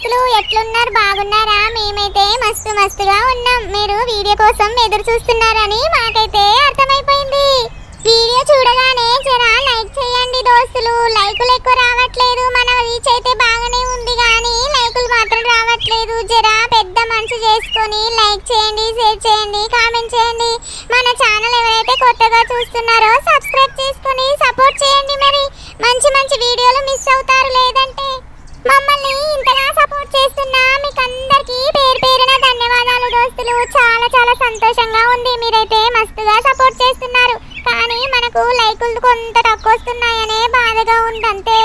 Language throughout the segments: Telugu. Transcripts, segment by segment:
దోస్తులు ఎట్లున్నారు? బాగున్నారా? మేమైతే మస్తు మస్తుగా ఉన్నాం. మీరు వీడియో కోసం ఎదురు చూస్తున్నారని మాకైతే అర్థమైపోయింది. వీడియో చూడగానే జరా లైక్ చేయండి దోస్తులు. లైకులు ఎక్కువ రావట్లేదు. మన రీచ్ అయితే బాగానే ఉంది కానీ లైకులు మాత్రం రావట్లేదు. జరా పెద్ద మనసు చేసుకొని లైక్ చేయండి షేర్ చేయండి కామెంట్ చేయండి. మన ఛానల్ ఎవరైతే కొత్తగా చూస్తున్నారో సబ్స్క్రైబ్ చేసుకొని సపోర్ట్ చేయండి మరి. మంచి మంచి వీడియోలు మిస్ అవుతారు లేదంటే. మమ్మల్ని ఇంతగా సపోర్ట్ చేస్తున్న మీకు అందరికీ పేరు పేరున ధన్యవాదాలు దోస్తులు. చాలా చాలా సంతోషంగా ఉంది. మీరైతే మస్తుగా సపోర్ట్ చేస్తున్నారు. కానీ మనకు లైకులు కొంత తక్కువ వస్తున్నాయనే బాధగా ఉందంతే.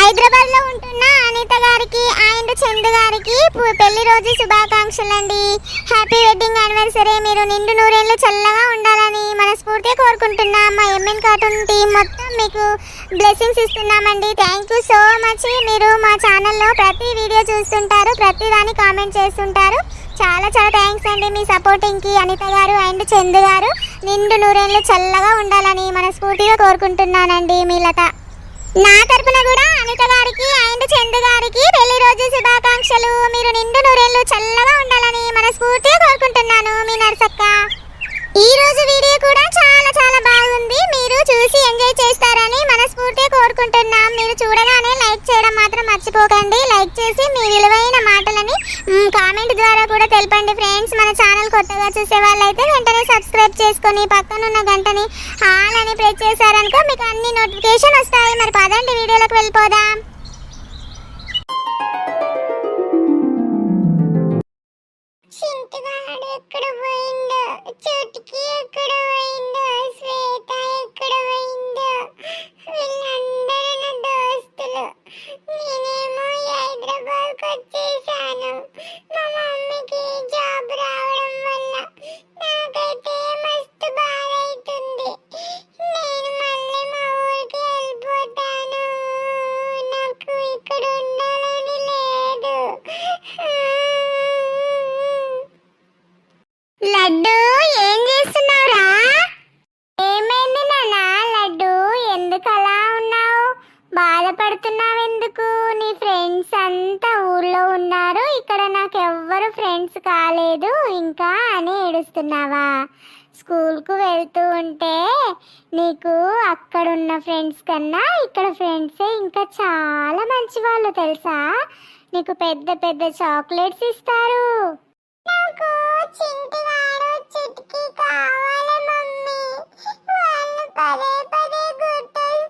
హైదరాబాద్లో ఉంటున్న అనిత గారికి అండ్ చందు గారికి పెళ్ళి రోజు శుభాకాంక్షలు అండి హ్యాపీ వెడ్డింగ్ యానివర్సరీ మీరు నిండు నూరేళ్ళు చల్లగా ఉండాలని మనస్ఫూర్తిగా కోరుకుంటున్నా. మా ఎంఎన్ కార్టూన్ టీం మొత్తం మీకు బ్లెస్సింగ్స్ ఇస్తున్నామండి. థ్యాంక్ యూ సో మచ్ మీరు మా ఛానల్లో ప్రతి వీడియో చూస్తుంటారు ప్రతి దాన్ని కామెంట్ చేస్తుంటారు. చాలా చాలా థ్యాంక్స్ అండి మీ సపోర్టింగ్కి అనిత గారు అండ్ చందు గారు. నిండు నూరేళ్ళు చల్లగా ఉండాలని మనస్ఫూర్తిగా కోరుకుంటున్నానండి మీ లత. నా తరపున కూడా అనిత గారికి అండ్ చందు గారికి పెళ్ళి రోజు శుభాకాంక్షలు. మీరు నిండు నూరేళ్ళు చల్లగా ఉండాలని మనస్ఫూర్తిగా కోరుకుంటున్నాను మీ నర్సక్క. ఈ రోజు వీడియో కూడా చాలా చాలా బాగుంది. మీరు చూసి ఎంజాయ్ చేస్తారని మనస్ఫూర్తిగా కోరుకుంటున్నాం. మీరు చూడగానే లైక్ చేయడం మాత్రం మర్చిపోకండి. లైక్ చేసి మీ విలువైన మాటలని కామెంట్ ద్వారా కూడా తెలపండి ఫ్రెండ్స్. మన ఛానల్ కొత్తగా చూసే వాళ్ళైతే వెంటనే సబ్స్క్రైబ్ చేసుకొని పక్కనున్న గంటని ఆల్ అని ప్రెస్ చేశారనుకో మీకు అన్ని నోటిఫికేషన్ వస్తాయి. మరి పదండి వీడియోలోకి వెళ్ళిపోదాం. చింతగాడు ఎక్కడ పోయిందో చోటుకి ఎక్కడ పోయిందో శ్వేత ఎక్కడ పోయిందో ఇంకా అని ఏడుస్తున్నావా? స్కూల్కు వెళ్తూ ఉంటే నీకు అక్కడున్న ఫ్రెండ్స్ కన్నా ఇక్కడ ఫ్రెండ్సే ఇంకా చాలా మంచి వాళ్ళు తెలుసా? నీకు పెద్ద పెద్ద చాక్లెట్స్ ఇస్తారు. నాకు చింటివాడు చిటికి కావాలి మమ్మీ. వాళ్ళు పదే పదే గుర్తొస్తున్నారు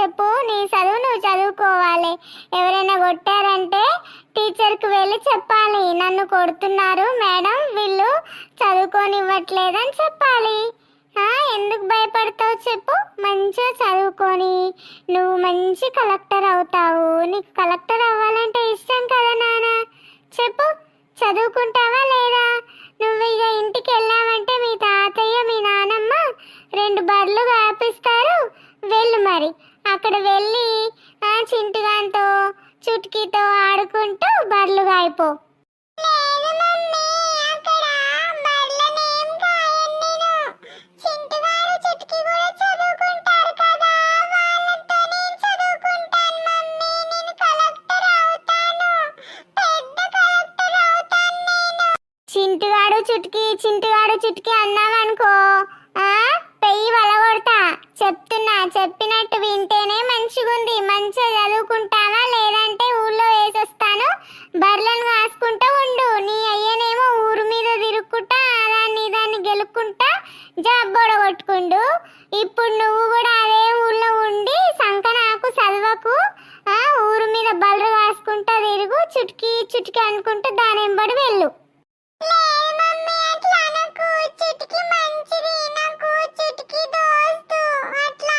చెప్పు నీ చదువు నువ్వు చదువుకోవాలి. ఎవరైనా కొట్టారంటే టీచర్కి వెళ్ళి చెప్పాలి. నన్ను కొడుతున్నారు మేడం వీళ్ళు చదువుకోనివ్వట్లేదని చెప్పాలి. ఎందుకు భయపడతావు చెప్పు. మంచిగా చదువుకొని నువ్వు మంచి కలెక్టర్ అవుతావు. నీకు కలెక్టర్ అవ్వాలంటే ఇష్టం కదా నాన్న చెప్పు చదువుకుంటావా లేదా? నువ్వు ఇక ఇంటికి వెళ్ళావంటే మీ తాతయ్య మీ నానమ్మ రెండు బర్లు కాపిస్తారు. వెళ్ళు మరి. అక్కడ వెళ్ళి ఆ చింటుగాంతో చుట్కీతో ఆడుకుంటూ బర్లు కాయిపో. చింటుగాడు చుట్కి చింటుగాడు చుట్కి అన్నావనుకో చెప్పినట్టు వింటేనే మంచిగుంది. మంచిగా చదువుకుంటావా లేదంటే ఊళ్ళో వేసొస్తాను? బర్లను కాసుకుంటా ఉండు. నీ అయ్యనేమో ఊరు మీద తిరుక్కుంటా దాన్ని దాన్ని గెలుక్కుంటా జాబ్ కొట్టుకుండు ఇప్పుడు నువ్వు కూడా అదే ఊళ్ళో ఉండి సంక నాకు చదవకు. ఊరు మీద బర్రెలు కాసుకుంటా తిరుగు. చుట్కి చుట్కి అనుకుంటూ దాని వెంబడి వెళ్ళు. చిటికి మంచిది నాకు చిటికి దోస్తు. అట్లా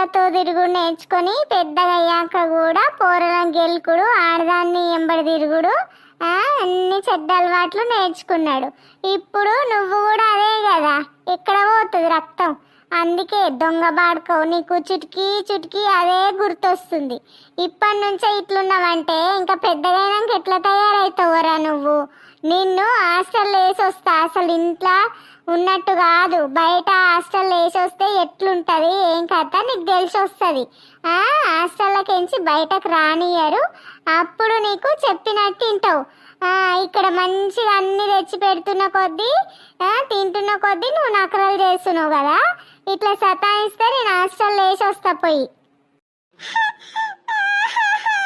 పోరలతో తిరుగుడు నేర్చుకొని పెద్దగయ్యాక కూడా పోరలను గెలుకుడు ఆడదాన్ని ఎంబడి తిరుగుడు అన్ని చెడ్డ అలవాట్లు నేర్చుకున్నాడు. ఇప్పుడు నువ్వు కూడా అదే కదా ఎక్కడ పోతుంది రక్తం? అందుకే దొంగ బాడుకో నీకు చుటికి చుటికి అదే గుర్తొస్తుంది. ఇప్పటి నుంచే ఇట్లున్నావంటే ఇంకా పెద్దగైనాక ఎట్లా తయారవుతావురా నువ్వు? నిన్ను హాస్టల్ వేసి అసలు ఇంట్లో ఉన్నట్టు కాదు. బయట హాస్టల్ వేసి వస్తే ఏం కథ? నీకు తెలిసి వస్తుంది. హాస్టల్లోకి హాస్టల్లోకించి బయటకు రానియరు అప్పుడు నీకు చెప్పినట్టు తింటావు. ఇక్కడ మంచిగా అన్ని తెచ్చి పెడుతున్న కొద్దీ తింటున్న కొద్దీ నువ్వు నకరలు చేస్తున్నావు కదా. ఇట్లా సతాయిస్తే నేను హాస్టల్ వేసి వస్తా పోయి.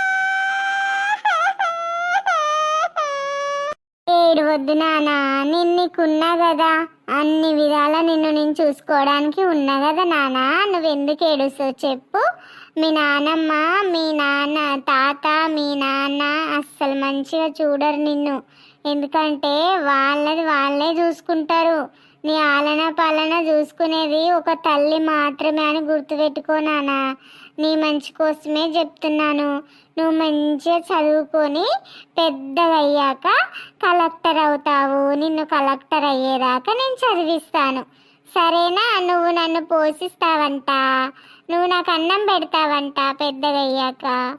ఏడు వద్దు నానా నేను నీకున్నా కదా అన్ని విధాల నిన్ను నేను చూసుకోవడానికి ఉన్నా కదా నానా. నువ్వు ఎందుకు ఏడుస్తావు చెప్పు. మీ నానమ్మ మీ నాన్న తాత మీ నాన్న అస్సలు మంచిగా చూడరు నిన్ను. ఎందుకంటే వాళ్ళది వాళ్ళే చూసుకుంటారు. నీ ఆలన పాలన చూసుకునేది ఒక తల్లి మాత్రమే అని గుర్తుపెట్టుకో నానా. నీ మంచి కోసమే చెప్తున్నాను. నువ్వు మంచిగా చదువుకొని పెద్దగా అయ్యాక కలెక్టర్ అవుతావు. నిన్ను కలెక్టర్ అయ్యేదాకా నేను చదివిస్తాను. సరేనా? నువ్వు నన్ను పోషిస్తావంట. నువ్వు నాకు అన్నం పెడతావంట పెద్దగా అయ్యాక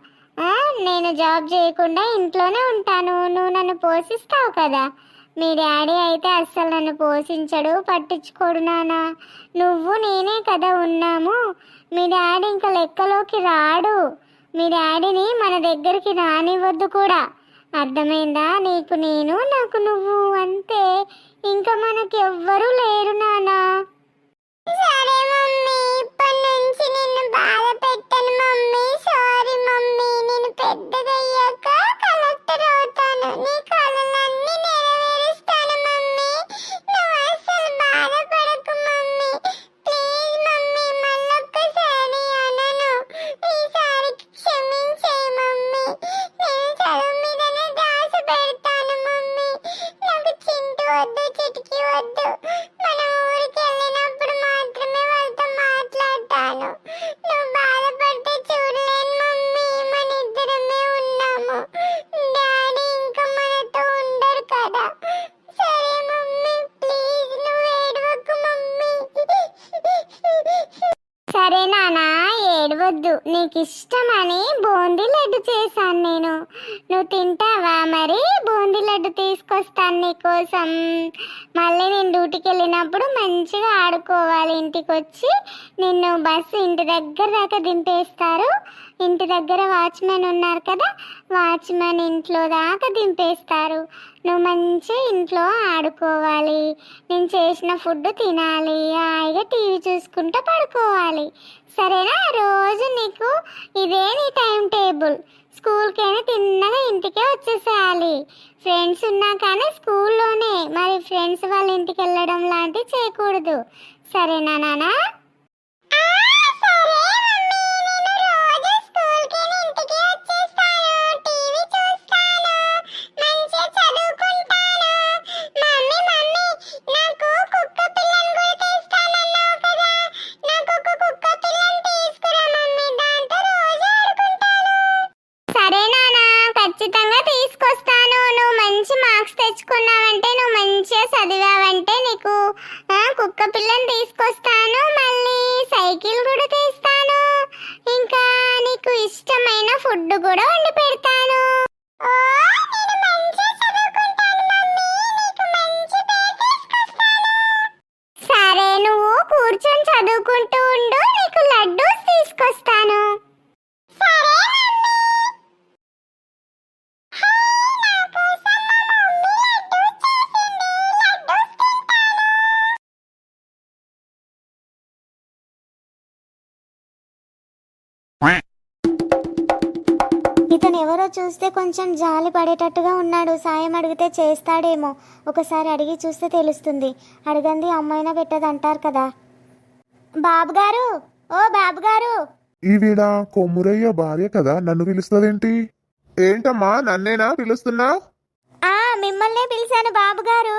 నేను జాబ్ చేయకుండా ఇంట్లోనే ఉంటాను. నువ్వు నన్ను పోషిస్తావు కదా. మీ డాడీ అయితే అస్సలు నన్ను పోషించడు పట్టించుకోడు నానా. నువ్వు నేనే కదా ఉన్నాము. మీ డాడీ ఇంకా లెక్కలోకి రాడు. మీ డాడీని మన దగ్గరికి రానివ్వద్దు కూడా. అర్థమైందా? నీకు నేను నాకు నువ్వు అంతే. ఇంకా మనకి ఎవ్వరూ లేరు నానా. సరే మమ్మీ ఇప్పటి నుంచి నిన్ను బాధ పెట్టను మమ్మీ. సారీ మమ్మీ నేను పెద్దదయ్యాక కలెక్టర్ అవుతాను. నీ కలలన్నీ నీకు ఇష్టమని బూందీ లడ్డు చేశాను నేను. నువ్వు తింటావా మరి? బూందీ లడ్డు తీసుకొస్తాను నీకోసం. మళ్ళీ నేను డ్యూటీకి వెళ్ళినప్పుడు మంచిగా ఆడుకోవాలి. ఇంటికి వచ్చి నిన్ను బస్సు ఇంటి దగ్గర దాకా దింపేస్తారు. ఇంటి దగ్గర వాచ్మెన్ ఉన్నారు కదా వాచ్మెన్ ఇంట్లో దాకా దింపేస్తారు. నువ్వు మంచిగా ఇంట్లో ఆడుకోవాలి. నేను చేసిన ఫుడ్ తినాలి. హాయిగా టీవీ చూసుకుంటూ పడుకోవాలి. సరేనా? రోజు నీకు ఇదే నీ టైం టేబుల్. స్కూల్కైనా తిన్నగా ఇంటికే వచ్చేసేయాలి. ఫ్రెండ్స్ ఉన్నా కానీ స్కూల్లోనే. మరి ఫ్రెండ్స్ వాళ్ళ ఇంటికి వెళ్ళడం లాంటివి చేయకూడదు. సరేనా నానా? సరే ఎవరో చూస్తే కొంచెం జాలి పడేటట్టుగా ఉన్నాడు. సాయం అడిగితే చేస్తాడేమో. ఒకసారి అడిగి చూస్తే తెలుస్తుంది. అడగంది అమ్మాయినా పెట్టదు అంటారు కదా. బాబు గారు ఓ బాబు గారు ఈవిడ కొమ్మురయ్య భార్య కదా. నన్ను పిలుస్తుందేంటి? ఏంటమ్మా నన్నేనా పిలుస్తున్నావు? ఆ మిమ్మల్నే పిలిచాను బాబు గారు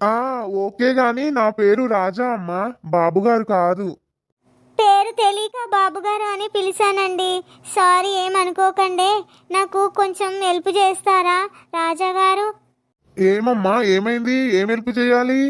ఆ ఓకే గాని నా పేరు రాజా అమ్మా. బాబుగారు కాదు. పేరు తెలియక బాబుగారు అని పిలిచానండి. సారీ ఏమనుకోకండి. నాకు కొంచెం హెల్ప్ చేస్తారా? రాజాగారు ఏమమ్మా ఏమైంది? ఏం హెల్ప్ చేయాలి?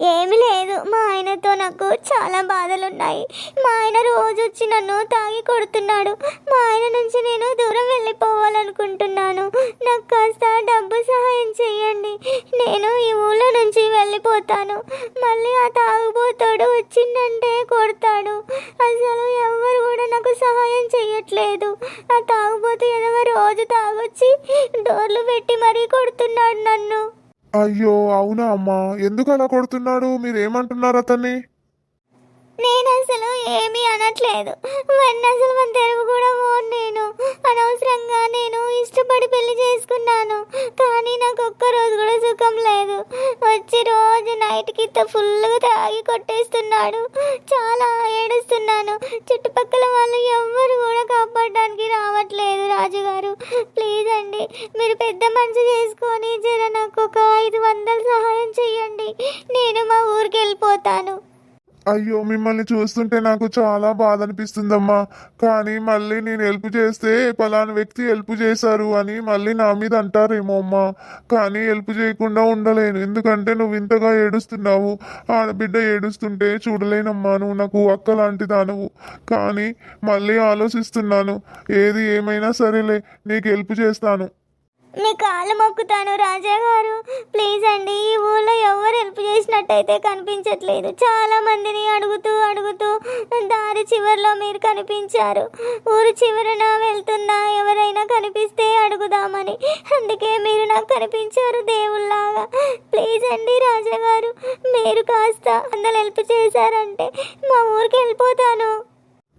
ఏమి లేదు. మా ఆయనతో నాకు చాలా బాధలున్నాయి. మా ఆయన రోజు వచ్చి నన్ను తాగి కొడుతున్నాడు. మా ఆయన నుంచి నేను దూరం వెళ్ళిపోవాలనుకుంటున్నాను. నాకు కాస్త డబ్బు సహాయం చేయండి నేను ఈ ఊళ్ళో నుంచి వెళ్ళిపోతాను. మళ్ళీ ఆ తాగుబోతాడు వచ్చిందంటే కొడతాడు. అసలు ఎవరు కూడా నాకు సహాయం చేయట్లేదు ఆ తాగుబోతు ఎదవ రోజు తాగొచ్చి డోర్లు పెట్టి మరీ కొడుతున్నాడు నన్ను. అయ్యో అవునా అమ్మా? ఎందుకు అలా కొడుతున్నాడు? మీరు ఏమంటున్నారు అతన్ని? నేను అసలు ఏమీ అనట్లేదు. వాడిని అసలు మన తెలుగు కూడా పోను నేను. అనవసరంగా నేను ఇష్టపడి పెళ్ళి చేసుకున్నాను. కానీ నాకు ఒక్క రోజు కూడా సుఖం లేదు. వచ్చి రోజు నైట్కి ఫుల్గా తాగి కొట్టేస్తున్నాడు. చాలా ఏడుస్తున్నాను. చుట్టుపక్కల వాళ్ళు ఎవ్వరు కూడా కాపాడడానికి రావట్లేదు రాజుగారు. ప్లీజ్ అండి మీరు పెద్ద మనసు చేసుకొని జర నాకు ఒక ఐదు వందలు సహాయం చేయండి నేను మా ఊరికి వెళ్ళిపోతాను. అయ్యో మిమ్మల్ని చూస్తుంటే నాకు చాలా బాధ అనిపిస్తుందమ్మా. కానీ మళ్ళీ నేను హెల్ప్ చేస్తే పలానా వ్యక్తి హెల్ప్ చేశారు అని మళ్ళీ నా మీద అంటారేమో అమ్మా. కానీ హెల్ప్ చేయకుండా ఉండలేను. ఎందుకంటే నువ్వు ఇంతగా ఏడుస్తున్నావు. ఆడబిడ్డ ఏడుస్తుంటే చూడలేనమ్మా. నువ్వు నాకు అక్క లాంటి దానవు. కానీ మళ్ళీ ఆలోచిస్తున్నాను. ఏది ఏమైనా సరేలే నీకు హెల్ప్ చేస్తాను. మీ కాళ్ళు మొక్కుతాను రాజా గారు ప్లీజ్ అండి ఈ ఊళ్ళో ఎవరు హెల్ప్ చేసినట్టయితే కనిపించట్లేదు. చాలా మందిని అడుగుతూ అడుగుతూ దారి చివరిలో మీరు కనిపించారు. ఊరు చివరన వెళ్తున్నా ఎవరైనా కనిపిస్తే అడుగుదామని. అందుకే మీరు నాకు కనిపించారు దేవుళ్ళలాగా. ప్లీజ్ అండి రాజా గారు మీరు కాస్త అందరు హెల్ప్ చేశారంటే మా ఊరికి వెళ్ళిపోతాను.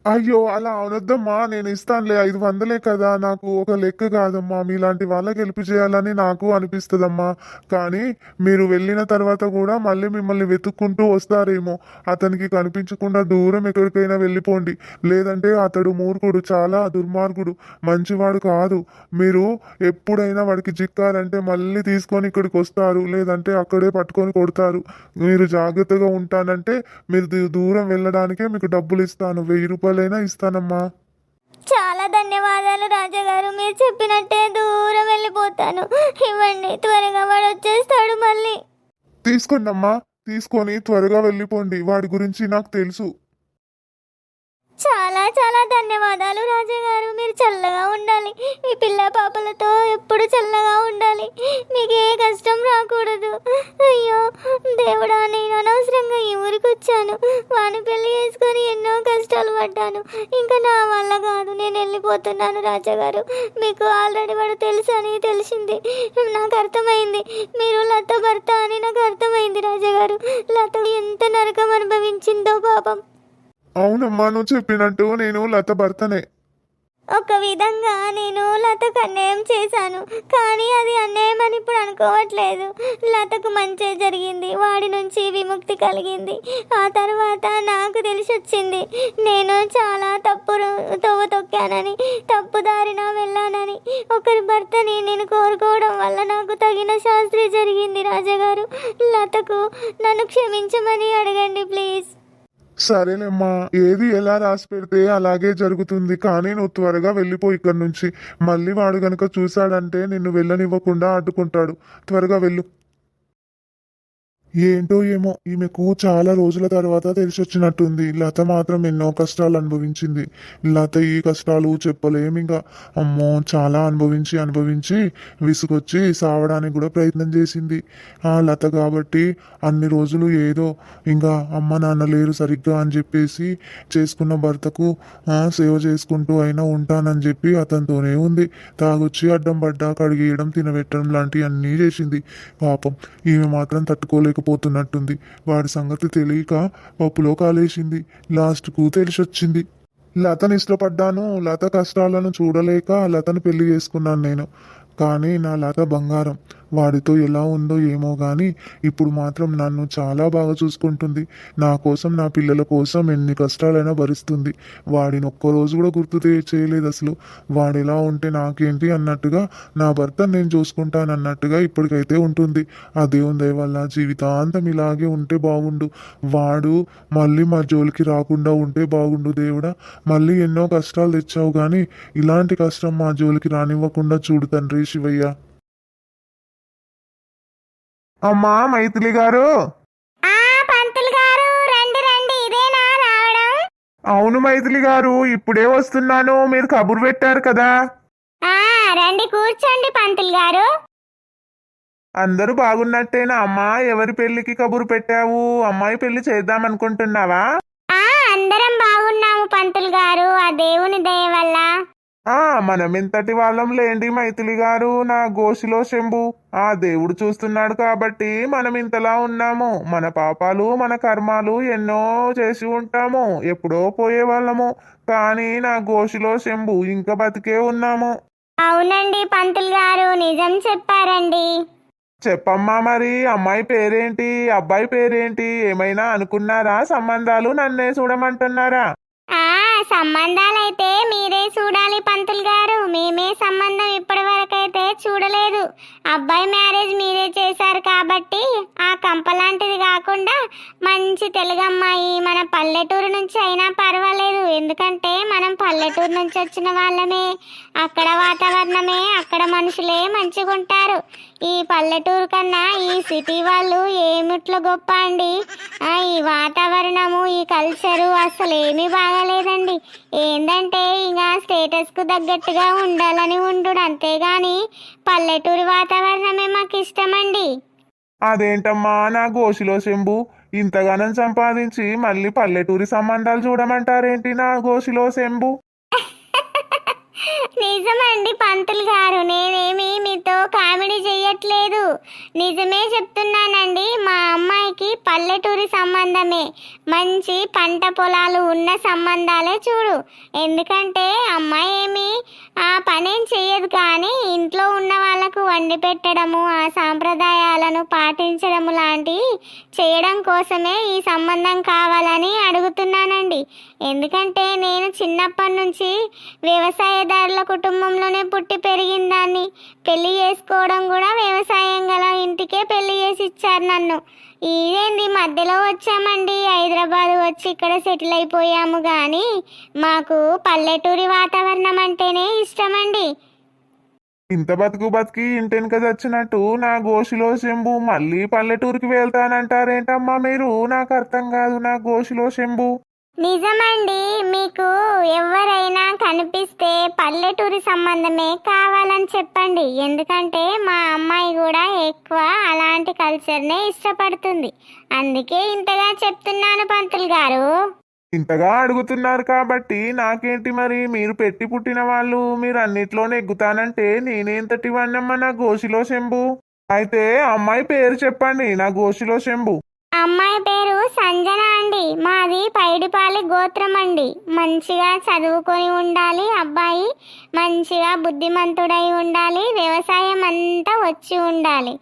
అయ్యో అలా అవనొద్దమ్మా నేను ఇస్తానులే ఐదు వందలే కదా నాకు ఒక లెక్క కాదమ్మా మీలాంటి వాళ్ళకి గెలుపు చేయాలని నాకు అనిపిస్తుందమ్మా. కానీ మీరు వెళ్ళిన తర్వాత కూడా మళ్ళీ మిమ్మల్ని వెతుక్కుంటూ వస్తారేమో. అతనికి కనిపించకుండా దూరం ఎక్కడికైనా వెళ్ళిపోండి. లేదంటే అతడు మూర్ఖుడు చాలా దుర్మార్గుడు మంచివాడు కాదు. మీరు ఎప్పుడైనా వాడికి చిక్కారంటే మళ్ళీ తీసుకొని ఇక్కడికి వస్తారు లేదంటే అక్కడే పట్టుకొని కొడతారు. మీరు జాగ్రత్తగా ఉంటానంటే మీరు దూరం వెళ్ళడానికే మీకు డబ్బులు ఇస్తాను వెయ్యి రూపాయలు రూపాయలైనా ఇస్తానమ్మా. చాలా ధన్యవాదాలు రాజాగారు మీరు చెప్పినట్టే దూరం వెళ్ళిపోతాను. ఇవ్వండి త్వరగా వాడు వచ్చేస్తాడు మళ్ళీ. తీసుకోండి అమ్మా తీసుకొని త్వరగా వెళ్ళిపోండి. వాడి గురించి నాకు తెలుసు. చాలా చాలా ధన్యవాదాలు రాజాగారు. మీరు చల్లగా ఉండాలి. మీ పిల్ల పాపలతో ఎప్పుడు చల్లగా ఉండాలి. మీకు ఏ కష్టం రాకూడదు. అయ్యో దేవుడా నేను అనవసరంగా ఈ ఊరికి వచ్చాను. వాని పెళ్ళి చేసుకొని ఎన్నో కష్టాలు పడ్డాను. ఇంకా నా వల్ల కాదు నేను వెళ్ళిపోతున్నాను రాజాగారు. మీకు ఆల్రెడీ వాడు తెలుసు అని తెలిసింది. నాకు అర్థమైంది. మీరు లత భర్త అని నాకు అర్థమైంది రాజాగారు. లత ఎంత నరకం అనుభవించిందో పాపం. అవునమ్మా నువ్వు చెప్పినట్టు నేను లత భర్తనే. ఒక విధంగా నేను లతకు అన్యాయం చేశాను కానీ అది అన్యాయం అని ఇప్పుడు అనుకోవట్లేదు. లతకు మంచి జరిగింది వాడి నుంచి విముక్తి కలిగింది. ఆ తర్వాత నాకు తెలిసి వచ్చింది నేను చాలా తప్పు తవ్వు తొక్కానని తప్పు దారిన వెళ్ళానని. ఒకరి భర్తని నేను కోరుకోవడం వల్ల నాకు తగిన శాస్త్రి జరిగింది రాజాగారు. లతకు నన్ను క్షమించమని అడగండి ప్లీజ్. సరేలేమ్మా ఏది ఎలా రాసి పెడితే అలాగే జరుగుతుంది. కానీ నువ్వు త్వరగా వెళ్ళిపో ఇక్కడ నుంచి. మళ్ళీ వాడు గనక చూశాడంటే నిన్ను వెళ్ళనివ్వకుండా అడ్డుకుంటాడు త్వరగా వెళ్ళు. ఏంటో ఏమో ఈమెకు చాలా రోజుల తర్వాత తెలిసొచ్చినట్టుంది. లత మాత్రం ఎన్నో కష్టాలు అనుభవించింది. లత ఈ కష్టాలు చెప్పలేము ఇంకా. అమ్మో చాలా అనుభవించి అనుభవించి విసుగొచ్చి సావడానికి కూడా ప్రయత్నం చేసింది. ఆ లత కాబట్టి అన్ని రోజులు ఏదో ఇంకా అమ్మ నాన్న లేరు సరిగ్గా అని చెప్పేసి చేసుకున్న భర్తకు సేవ చేసుకుంటూ అయినా ఉంటానని చెప్పి అతనితోనే ఉంది. తాగొచ్చి అడ్డం పడ్డా కడిగేయడం తినబెట్టడం లాంటివి అన్నీ చేసింది. పాపం ఈమె మాత్రం తట్టుకోలేకపోతున్నట్టుంది వాడి సంగతి తెలియక పప్పులో కాలేసింది. లాస్ట్కు తెలిసొచ్చింది. లతను ఇష్టపడ్డాను లత కష్టాలను చూడలేక లతను పెళ్ళి చేసుకున్నాను నేను. కానీ నా లత బంగారం. వాడితో ఎలా ఉందో ఏమో కానీ ఇప్పుడు మాత్రం నన్ను చాలా బాగా చూసుకుంటుంది. నా కోసం నా పిల్లల కోసం ఎన్ని కష్టాలైనా భరిస్తుంది. వాడిని ఒక్కరోజు కూడా గుర్తు చేయలేదు అసలు. వాడు ఎలా ఉంటే నాకేంటి అన్నట్టుగా నా భర్త నేను చూసుకుంటాను అన్నట్టుగా ఇప్పటికైతే ఉంటుంది. ఆ దేవుని దయ వల్ల జీవితాంతం ఇలాగే ఉంటే బాగుండు. వాడు మళ్ళీ మా జోలికి రాకుండా ఉంటే బాగుండు దేవుడా. మళ్ళీ ఎన్నో కష్టాలు తెచ్చావు కానీ ఇలాంటి కష్టం మా జోలికి రానివ్వకుండా చూడు తండ్రి శివయ్య. అమ్మా మైథిలి గారు. ఆ పంతులు గారు రండి రండి ఇదేనా రావడం? అవును మైథిలి గారు ఇప్పుడే వస్తున్నాను మీరు కబురు పెట్టారు కదా. ఆ రండి కూర్చోండి పంతులు గారు. అందరూ బాగున్నట్టేనా అమ్మా? ఎవరి పెళ్ళికి కబురు పెట్టావు? అమ్మాయి పెళ్ళి చేద్దాం అనుకుంటున్నావా? ఆ అందరం బాగున్నాము పంతులు గారు ఆ దేవుని దయ వల్ల. మనం ఇంతటి వాళ్ళం లేండి మైథిలి గారు నా గోషిలో శంభు. ఆ దేవుడు చూస్తున్నాడు కాబట్టి మనం ఇంతలా ఉన్నాము. మన పాపాలు మన కర్మాలు ఎన్నో చేసి ఉంటాము. ఎప్పుడో పోయే వాళ్ళము. కానీ నా గోషిలో శంభు ఇంకా బతికే ఉన్నాము. అవునండి పంతులు గారు నిజం చెప్పారండి. చెప్పమ్మా మరి అమ్మాయి పేరేంటి? అబ్బాయి పేరేంటి? ఏమైనా అనుకున్నారా? సంబంధాలు నన్నే చూడమంటున్నారా? సంబంధాలైతే మీరే చూడాలి పంతులు గారు. మేమే సంబంధం ఇప్పటి వరకైతే చూడలేదు. అబ్బాయి మ్యారేజ్ మీరే చేశారు కాబట్టి ఆ కంపలాంటిది కాకుండా మంచి తెలుగు అమ్మాయి మన పల్లెటూరు నుంచి అయినా పర్వాలేదు. ఎందుకంటే మనం పల్లెటూరు నుంచి వచ్చిన వాళ్ళమే. అక్కడ వాతావరణమే అక్కడ మనుషులే మంచిగా ఉంటారు ఈ పల్లెటూరు కన్నా ఈ సిటీ వాళ్ళు ఏమిట్లో గొప్ప అండి? ఈ వాతావరణము ఈ కల్చరు అసలు ఏమీ బాగాలేదండి ఏంటంటే ఇంకా స్టేటస్కు తగ్గట్టుగా ఉండాలని ఉండు అంతేగాని పల్లెటూరు వాతావరణమే మాకు ఇష్టమండి అదేంటమ్మా నా గోషిలో శంభు? ఇంతగానం సంపాదించి మళ్ళీ పల్లెటూరి సంబంధాలు చూడమంటారేంటి నా గోషిలో శంభు? నిజమండి పంతులు గారు. నేనేమి మీతో కామెడీ చెయ్యట్లేదు. నిజమే చెప్తున్నానండి మా అమ్మాయికి పల్లెటూరి సంబంధమే. మంచి పంట పొలాలు ఉన్న సంబంధాలే చూడు. ఎందుకంటే అమ్మాయి ఏమి ఆ పనేం చెయ్యదు కానీ ఇంట్లో వండి పెట్టడము ఆ సాంప్రదాయాలను పాటించడము లాంటివి చేయడం కోసమే ఈ సంబంధం కావాలని అడుగుతున్నానండి. ఎందుకంటే నేను చిన్నప్పటి నుంచి వ్యవసాయదారుల కుటుంబంలోనే పుట్టి పెరిగిన దాన్ని పెళ్ళి చేసుకోవడం కూడా వ్యవసాయం గల ఇంటికే పెళ్ళి చేసి ఇచ్చారు నన్ను. ఇదేంది? మధ్యలో వచ్చామండి. హైదరాబాద్ వచ్చి ఇక్కడ సెటిల్ అయిపోయాము కానీ మాకు పల్లెటూరి వాతావరణం అంటేనే ఇష్టమండి. ఇంత బతుకు బతికి ఇంటెనక చచ్చినట్టు నా గోషిలో శంభు మళ్ళీ పల్లెటూరికి వెళ్తానంటారేంటమ్మా మీరు? నాకు అర్థం కాదు నా గోషిలో శంభు. నిజమండి మీకు ఎవరైనా కనిపిస్తే పల్లెటూరి సంబంధమే కావాలని చెప్పండి. ఎందుకంటే మా అమ్మాయి కూడా ఎక్కువ అలాంటి కల్చర్నే ఇష్టపడుతుంది. అందుకే ఇంతగా చెప్తున్నాను పంతులు గారు. ఇంతగా అడుగుతున్నారు కాబట్టి నాకేంటి మరి? మీరు పెట్టి పుట్టిన వాళ్ళు మీరు అన్నిట్లోనే ఎగ్గుతానంటే నేనేంతటి వాణ్ణమ్మా? నా గోషిలో శంభు. అయితే అమ్మాయి పేరు చెప్పండి. నా గోషిలో శంభు. అమ్మాయి పేరు సంజన అండి. మాది పైడిపాలి గోత్రం అండి. మంచిగా చదువుకొని ఉండాలి అబ్బాయి. మంచిగా బుద్ధిమంతుడై ఉండాలి. వ్యవసాయం అంతా వచ్చి ఉండాలి.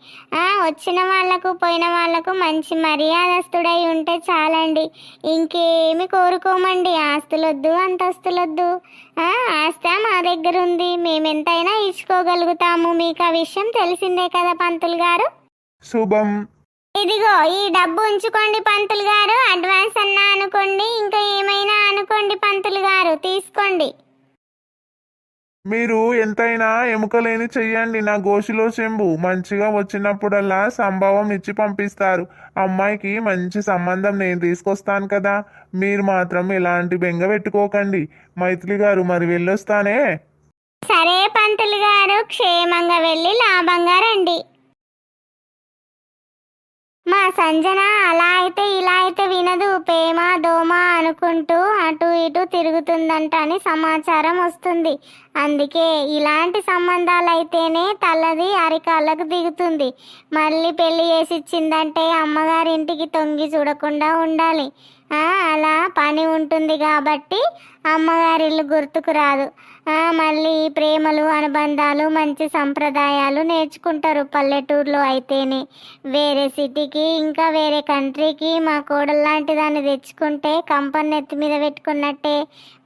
వచ్చిన వాళ్ళకు పోయిన వాళ్ళకు మంచి మర్యాదస్తుడై ఉంటే చాలండి. ఇంకేమి కోరుకోమండి? ఆస్తులొద్దు అంతస్తులొద్దు. ఆ, మా దగ్గర ఉంది మేము ఎంతైనా ఇచ్చుకోగలుగుతాము. మీకు ఆ విషయం తెలిసిందే కదా పంతులు గారు? శుభం. ఇదిగో ఈ డబ్బు ఉంచుకోండి పంతులు గారు. అడ్వాన్స్ అన్నా అనుకోండి ఇంకా ఏమైనా అనుకోండి పంతులు గారు. తీసుకోండి. మీరు ఎంతైనా ఎముకలేని చెయ్యండి నా గోషిలో శంభు మంచిగా వచ్చినప్పుడల్లా సంభావం ఇచ్చి పంపిస్తారు. అమ్మాయికి మంచి సంబంధం నేను తీసుకొస్తాను కదా. మీరు మాత్రం ఎలాంటి బెంగ పెట్టుకోకండి. మైథిలి గారు మరి వెళ్ళొస్తానే? సరే పంతులు గారు క్షేమంగా వెళ్ళి లాభంగా రండి. మా సంజన అలా అయితే ఇలా అయితే వినదు. ప్రేమ దోమ అనుకుంటూ అటు ఇటు తిరుగుతుందంట అని సమాచారం వస్తుంది. అందుకే ఇలాంటి సంబంధాలు అయితేనే అరికాళ్ళకు దిగుతుంది. మళ్ళీ పెళ్ళి చేసి ఇచ్చిందంటే అమ్మగారింటికి తొంగి చూడకుండా ఉండాలి. అలా పని ఉంటుంది కాబట్టి అమ్మగారిల్లు గుర్తుకు రాదు. మళ్ళీ ప్రేమలు అనుబంధాలు మంచి సంప్రదాయాలు నేర్చుకుంటారు పల్లెటూరులో అయితేనే. వేరే సిటీకి ఇంకా వేరే కంట్రీకి మా కోడలు లాంటి దాన్ని తెచ్చుకుంటే కంపని నెత్తి మీద పెట్టుకున్నట్టే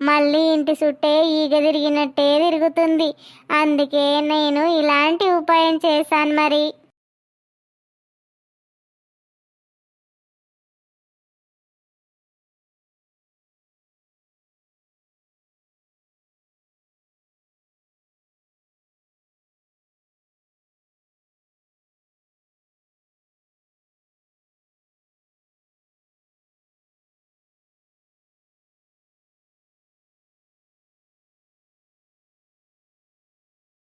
మళ్ళీ ఇంటి చుట్టే ఈగ తిరిగినట్టే తిరుగుతుంది. అందుకే నేను ఇలాంటి ఉపాయం చేశాను మరి.